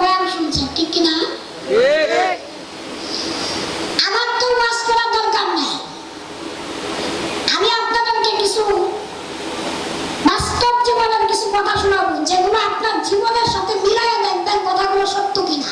বয়ান ঠিক কিনা? আমার তো করার দরকার আমি আপনাদেরকে কিছু বাস্তব জীবনের কিছু কথা শোনাবো, যেগুলো আপনার জীবনের সাথে মিলাইয়া দেখবেন কথাগুলো সত্য কিনা।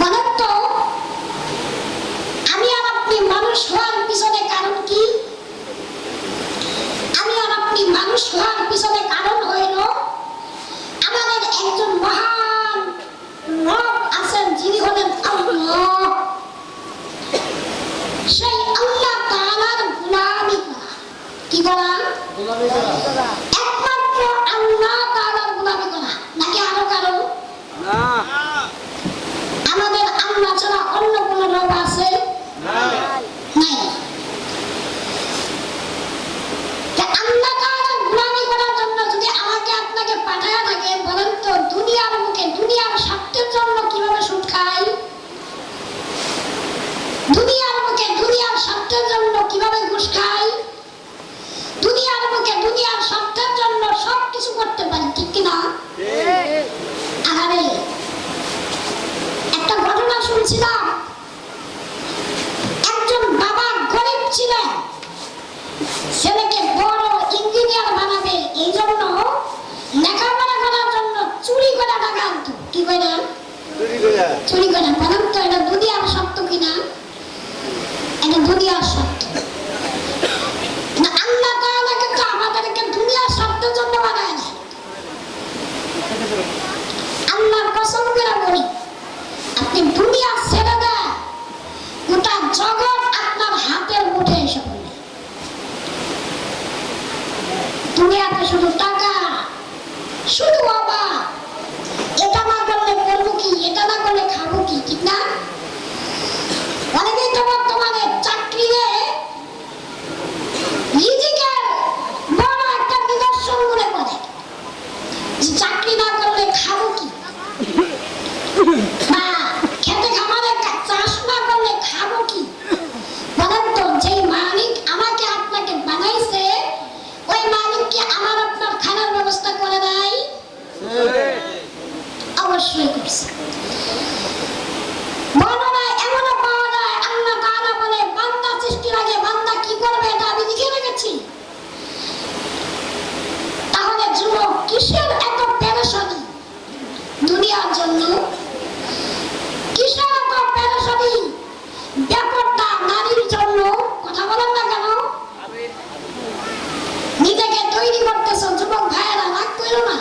বলেন তো, আমি আর আপনি মানুষ হওয়ার পিছনে কারণ কি আমি আর আপনি মানুষ হওয়ার পিছনে কারণ হইল আমাদের একজন মহান রব আছেন যিনি হলেন আল্লাহ সেই আল্লাহ তাআলার গোলামি করা কি করা একমাত্র আল্লাহ তাআলার গোলামি করা নাকি আরও কারও আমাদের আল্লাহ ছাড়া অন্য কোন রব আছে নাই তা আল্লাহ তাআলার গোলামি করার জন্য যদি আমাকে আপনাকে পাঠায়া থাকে বলেন তো দুনিয়ার মুখে দুনিয়ার স্বার্থের জন্য কীভাবে সুদ খাই দুনিয়ার মুখে দুনিয়ার স্বার্থের জন্য কীভাবে ঘুষ খাই দুনিয়ার মুখে দুনিয়ার স্বার্থের জন্য সব কিছু করতে পারি ঠিক একটা ঘটনা শুনছিলাম। একজন বাবা গরিব ছিলেন। ছেলেকে বড় ইঞ্জিনিয়ার বানাবে এই জন্য লেখাপড়া করার জন্য চুরি করে টাকা আনতো। কি করে? চুরি করে। বলেন তো এটা দুনিয়ার সত্য কিনা এটা দুনিয়ার সত্য দুনিয়া ছেড়ে দেন গোটা জগৎ আপনার হাতের মুঠে এসে দুনিয়াতে শুধু অভাব এটা না করলে করব কি এটা না করলে খাব কি ঠিক না অনেকেই তো বর্তমানে চাকরিতে রিজিকের বড় একটা নিদর্শন মনে করে যে চাকরি না করলে খাব কি বা খেতে খামারে কা- চাষ না করলে খাব কি বলেন তো যে মালিক আমাকে আপনাকে বানাইছে ওই মালিক কি আমার আপনার খানার ব্যবস্থা করে নাই অবশ্যই করছে বর্ণনায় এমনও পাওয়া যায় আল্লাহ তাআলা বলে বান্দা সৃষ্টির আগে বান্দা কি করবে এটা আমি লিখে রেখেছি। তাহলে যুবক কিসের এত পেরেশানি? দুনিয়ার জন্য কিসের এত পেরেশানি ব্যাপারটা নারীর জন্য কথা বলেন না কেন নিজেকে তৈরি করতেছ যুবক ভাইয়েরা রাগ করো না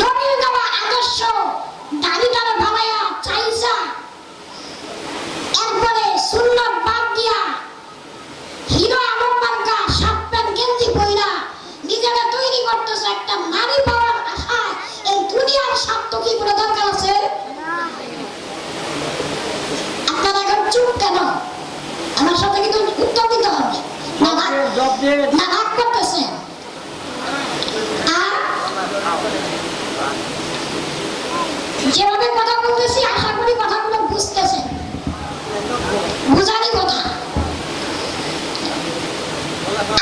নবীর দেওয়া আদর্শ দাড়িটারে বানায়া চাইছা এরপরে সুন্নত বাদ দিয়া হিরো আলম মার্কা শার্ট প্যান্ট গেঞ্জি পইরা নিজেরা তৈরি করতেছে একটা নারী পাওয়ার আশায় এই দুনিয়ার স্বার্থ কি কোনো দরকার আছে? আপনারা এখন চুপ কেন? আমার সাথে কিন্তু উত্তর দিতে হবে? না রাগ- জব দিয়ে না রাগ করতেছেন আর যেভাবে কথা বলতেছি, আশা করি কথাগুলো বুঝতেছেন। বুঝারই কথা।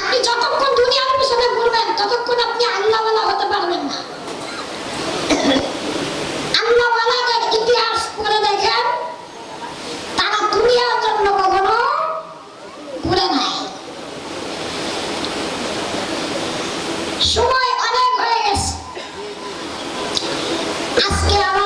আপনি যতক্ষণ দুনিয়ার পিছনে ঘুরবেন ততক্ষণ আপনি আল্লাহওয়ালা হতে পারবেন না। আল্লাহওয়ালাদের ইতিহাস পড়ে দেখেন, তারা দুনিয়ার জন্য কখনো ঘুরে নাই। সময় অনেক হয়ে গেছে। আজকে আমাদের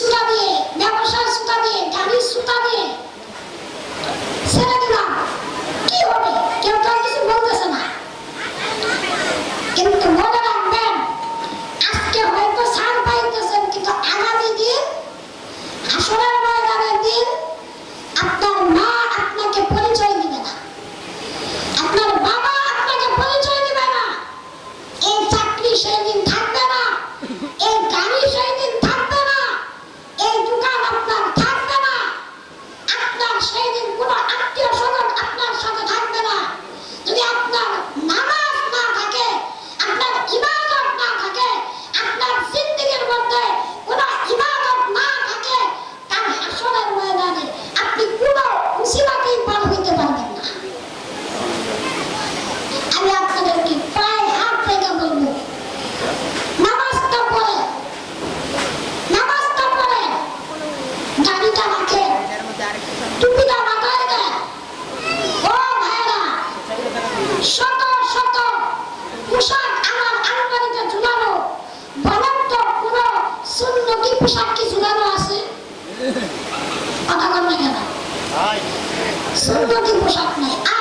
সুতা দিয়ে সুতাবে গাড়ি সুতাবে। ছেড়ে দিলাম। কি হবে? কেউ Untuk ibu.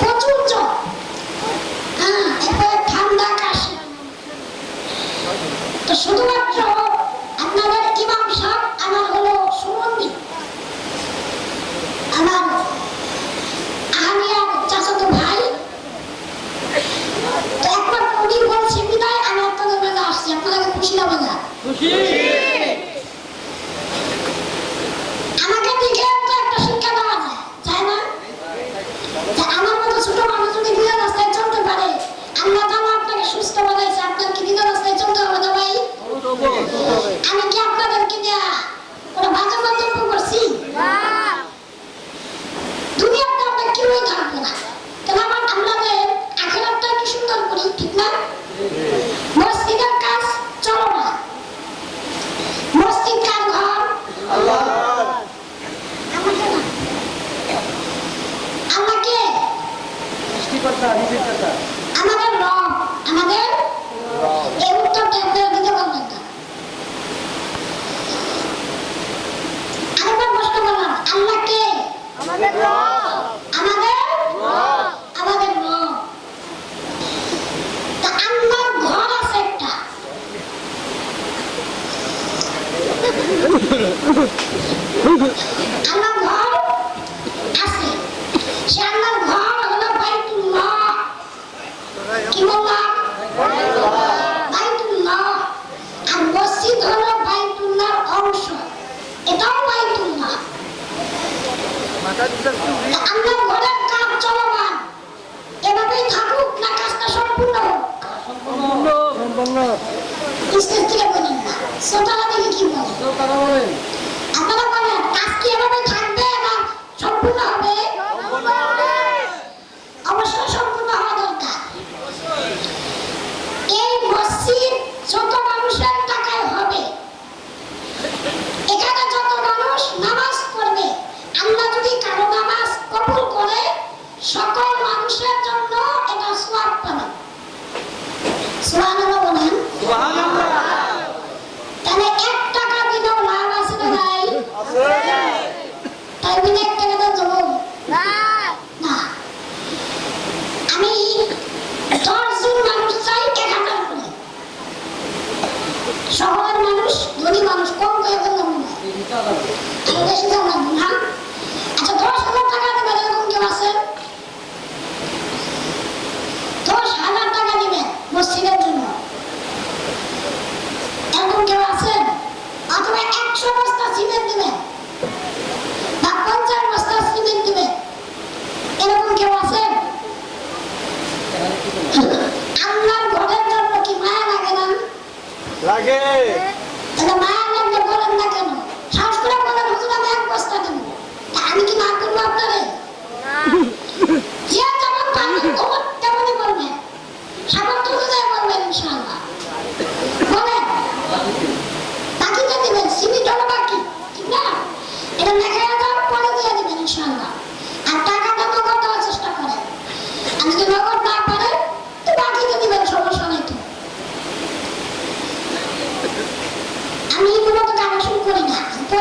প্রচুর জ্বর। হ্যাঁ ঠান্ডা কাশি। তো শুধুমাত্র কথা নিজের কথা আমাদের রং আমাদের এই উত্তরটা আপনারা দিতে পারবেন না। আরেকবার প্রশ্ন করলাম আল্লাহ কে? আমাদের রব আমাদের রব আমাদের রব তা আল্লাহর ঘর আছে একটা। আমার ঘর লাগে। মা না কেন?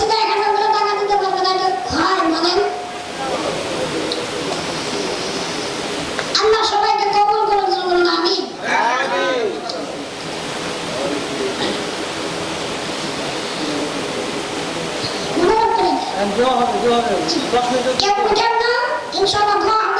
থেকে আঠারোগুলো টাকা দিতে পারবে না এটা হয় মানেন আল্লাহ সবাইকে কবল করুন বলুন আমি কেমন কেমন ইনশাআল্লাহ